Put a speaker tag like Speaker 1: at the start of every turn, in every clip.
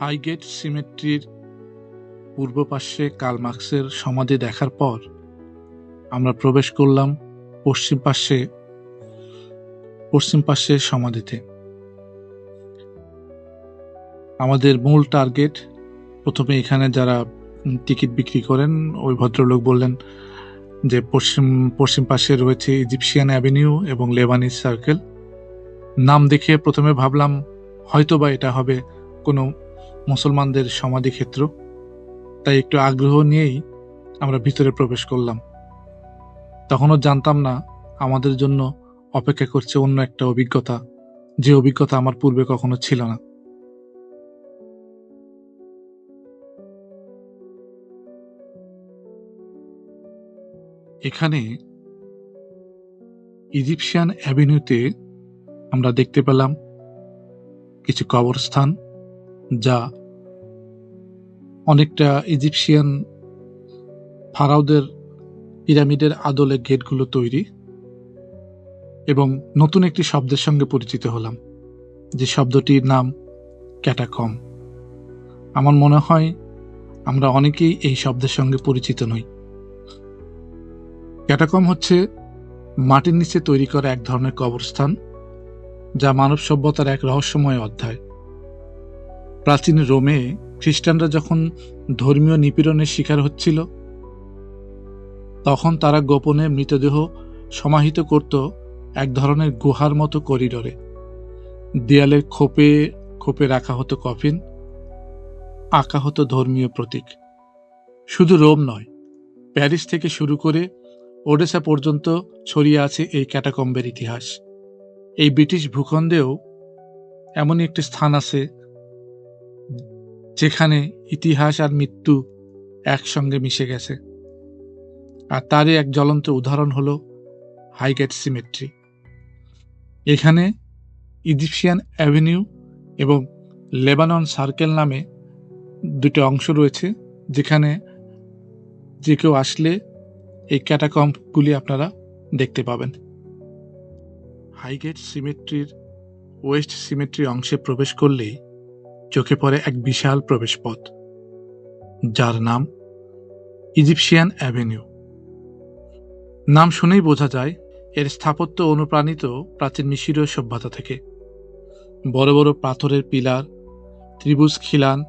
Speaker 1: Highgate সিমেট্রির পূর্ব পার্শ্বে curl মার্কসের সমাধি দেখার পর, আমরা প্রবেশ করলাম পশ্চিম পার্শ্বে, পশ্চিম পার্শ্বের সমাধিতে। আমাদের মূল টার্গেট, প্রথমে এখানে যারা টিকিট বিক্রি করেন, ওই ভদ্রলোক বললেন যে পশ্চিম পশ্চিম পাশে রয়েছে ইজিপশিয়ান অ্যাভিনিউ এবং লেবানিজ সার্কেল। নাম দেখে প্রথমে ভাবলাম, হয়তোবা এটা হবে কোনো মুসলমানদের সমাধিক্ষেত্র, তাই একটু আগ্রহ নিয়েই আমরা ভিতরে প্রবেশ করলাম। তখনও জানতাম না আমাদের জন্য অপেক্ষা করছে অন্য একটা অভিজ্ঞতা, যে অভিজ্ঞতা আমার পূর্বে কখনো ছিল না। এখানে ইজিপশিয়ান অ্যাভিনিউতে আমরা দেখতে পেলাম কিছু কবরস্থান যা অনেকটা ইজিপশিয়ান ফারাওদের পিরামিডের আদলে গেটগুলো তৈরি এবং নতুন একটি শব্দের সঙ্গে পরিচিত হলাম, যে শব্দটির নাম ক্যাটাকম। আমার মনে হয় আমরা অনেকেই এই শব্দের সঙ্গে পরিচিত নই। ক্যাটাকম হচ্ছে মাটির নিচে তৈরি করা এক ধরনের কবরস্থান, যা মানব সভ্যতার এক রহস্যময় অধ্যায়। প্রাচীন রোমে খ্রিস্টানরা যখন ধর্মীয় নিপীড়নের শিকার হচ্ছিল, তখন তারা গোপনে মৃতদেহ সমাহিত করত এক ধরনের গুহার মতো করিডরে। দেয়ালের খোপে খোপে রাখা হতো কফিন, আঁকা হতো ধর্মীয় প্রতীক। শুধু রোম নয়, প্যারিস থেকে শুরু করে ওডেসা পর্যন্ত ছড়িয়ে আছে এই ক্যাটাকম্বের ইতিহাস। এই ব্রিটিশ ভূখণ্ডেও এমনই একটি স্থান আছে যেখানে ইতিহাস আর মৃত্যু একসঙ্গে মিশে গেছে। আর তারই এক জ্বলন্ত উদাহরণ হলো হাইগেট সিমেট্রি। এখানে ইজিপশিয়ান অ্যাভিনিউ এবং লেবানন সার্কেল নামে দুটি অংশ রয়েছে, যেখানে যে কেউ আসলে এই ক্যাটাকম্পগুলি আপনারা দেখতে পাবেন। হাইগেট সিমেট্রির ওয়েস্ট সিমেট্রি অংশে প্রবেশ করলেই চোখে পড়ে এক বিশাল প্রবেশপথ, যার নাম ইজিপশিয়ান অ্যাভিনিউ। নাম শুনেই বোঝা যায়, এর স্থাপত্য অনুপ্রাণিত প্রাচীন মিশরীয় সভ্যতা থেকে। বড় বড় পাথরের পিলার, ত্রিভুজ খিলান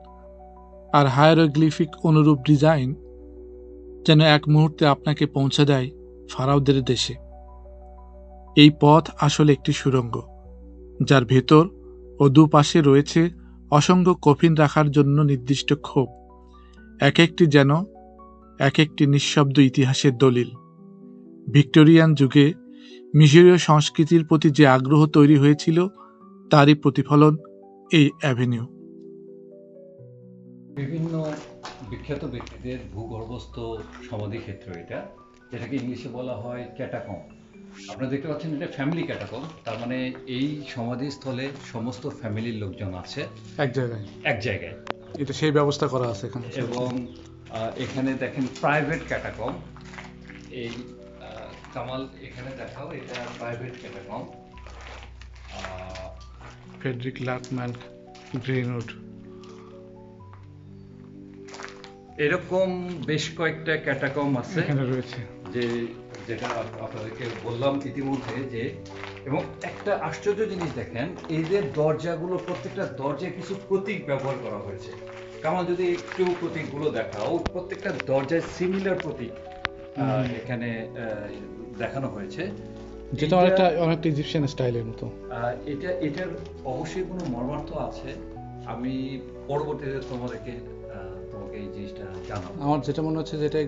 Speaker 1: আর হায়ারোগ্লিফিক অনুরূপ ডিজাইন যেন এক মুহূর্তে আপনাকে পৌঁছে দেয় ফারাউদের দেশে। এই পথ আসলে একটি সুড়ঙ্গ যার ভেতর ও দুপাশে রয়েছে অসংখ্য কফিন রাখার জন্য নির্দিষ্ট ক্ষোভ। এক একটি যেন এক একটি নিঃশব্দ ইতিহাসের দলিল। ভিক্টোরিয়ান যুগে মিশরীয় সংস্কৃতির প্রতি যে আগ্রহ তৈরি হয়েছিল, তারই প্রতিফলন এই অ্যাভিনিউ।
Speaker 2: বিভিন্ন বিখ্যাত ব্যক্তিদের ভূগর্ভস্থ সমাধিক্ষেত্র এটা, যেটাকে ইংলিশে বলা হয় ক্যাটাকম আপনারা দেখতে পাচ্ছেন এটা ফ্যামিলি ক্যাটাকম তার মানে এই সমাধিস্থলে সমস্ত ফ্যামিলির লোকজন আছে।
Speaker 1: এক জায়গায়।
Speaker 2: এক জায়গায়।
Speaker 1: এটা সেই ব্যবস্থা করা আছে এখানে।
Speaker 2: এবং এখানে দেখেন প্রাইভেট ক্যাটাকম এই কামাল এখানে দেখাও এটা private catacomb
Speaker 1: Frederick Lattman Greenwood
Speaker 2: এরকম বেশ কয়েকটা ক্যাটাকম আছে।
Speaker 1: এখানে রয়েছে।
Speaker 2: যে যেটা আপনাদেরকে বললাম ইতিমধ্যে যে এবং একটা আশ্চর্য জিনিস দেখেন এই যে দরজাগুলো প্রত্যেকটা দরজায় কিছু প্রতীক ব্যবহার করা হয়েছে। কামাল যদি একটু প্রতীকগুলো দেখাও প্রত্যেকটা দরজায় সিমিলার প্রতীক এখানে দেখানো হয়েছে।
Speaker 1: যেটা অনেকটা অনেকটা ইজিপশিয়ান স্টাইলের মতো।
Speaker 2: এটা এটার অবশ্যই কোনো মর্মার্থ আছে। আমি পরবর্তীতে তোমাদেরকে এই জিনিসটা জানাব।
Speaker 1: আমার যেটা মনে হচ্ছে যেটা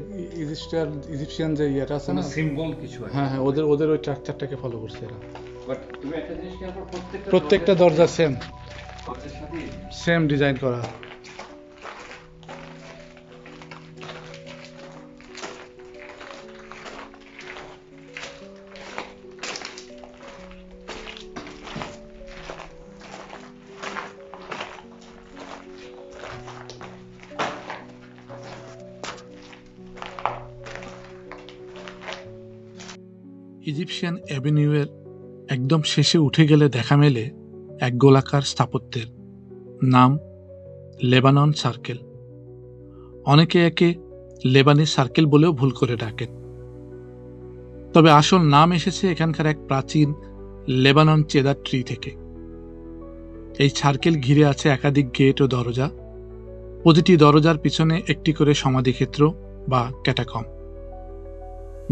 Speaker 1: ইজিপশিয়ান ইজিপশিয়ান যে ইয়েটা আছে না?
Speaker 2: সিম্বল কিছু
Speaker 1: হ্যাঁ হ্যাঁ ওদের ওদের ওই স্ট্রাকচারটাকে ফলো করছে এরা।
Speaker 2: বাট তুমি একটা জিনিস করো, প্রত্যেকটা
Speaker 1: প্রত্যেকটা দরজা সেম সেম ডিজাইন করা। ইজিপশিয়ান অ্যাভিনিউয়ের একদম শেষে উঠে গেলে দেখা মেলে এক গোলাকার স্থাপত্যের নাম লেবানন সার্কেল। অনেকে একে লেবানি সার্কেল বলেও ভুল করে ডাকেন। তবে আসল নাম এসেছে এখানকার এক প্রাচীন লেবানন চেদার ট্রি থেকে। এই সার্কেল ঘিরে আছে একাধিক গেট ও দরজা। প্রতিটি দরজার পিছনে একটি করে সমাধিক্ষেত্র বা ক্যাটাকম।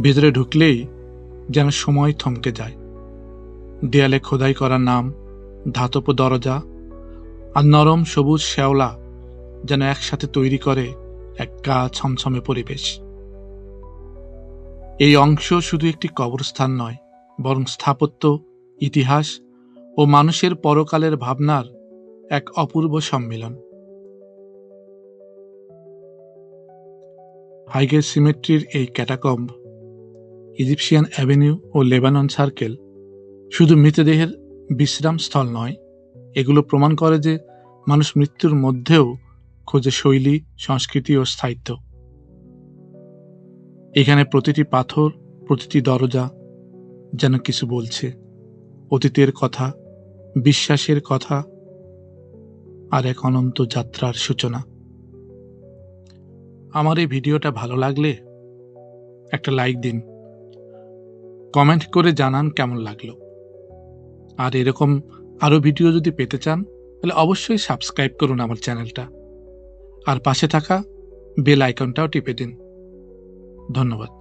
Speaker 1: ভেতরে ঢুকলেই যেন সময় থমকে যায়। দেয়ালে খোদাই করা নাম, ধাতব দরজা আর নরম সবুজ শ্যাওলা যেন একসাথে তৈরি করে এক গা ছমছমে পরিবেশ। এই অংশ শুধু একটি কবরস্থান নয়, বরং স্থাপত্য, ইতিহাস ও মানুষের পরকালের ভাবনার এক অপূর্ব সম্মিলন। হাইগেট সিমেট্রির এই ক্যাটাকম্ব ইজিপশিয়ান অ্যাভিনিউ ও লেবানন সার্কেল শুধু মৃতদেহের বিশ্রাম স্থল নয়, এগুলো প্রমাণ করে যে মানুষ মৃত্যুর মধ্যেও খোঁজে শৈলী, সংস্কৃতি ও স্থায়িত্ব। এখানে প্রতিটি পাথর, প্রতিটি দরজা যেন কিছু বলছে, অতীতের কথা, বিশ্বাসের কথা আর এক অনন্ত যাত্রার সূচনা। আমার এই ভিডিওটা ভালো লাগলে একটা লাইক দিন। কমেন্ট করে জানান কেমন লাগল। আর এরকম আরও ভিডিও যদি পেতে চান, তাহলে অবশ্যই সাবস্ক্রাইব করুন আমার চ্যানেলটা। আর পাশে থাকা বেল আইকনটাও টিপে দিন। ধন্যবাদ।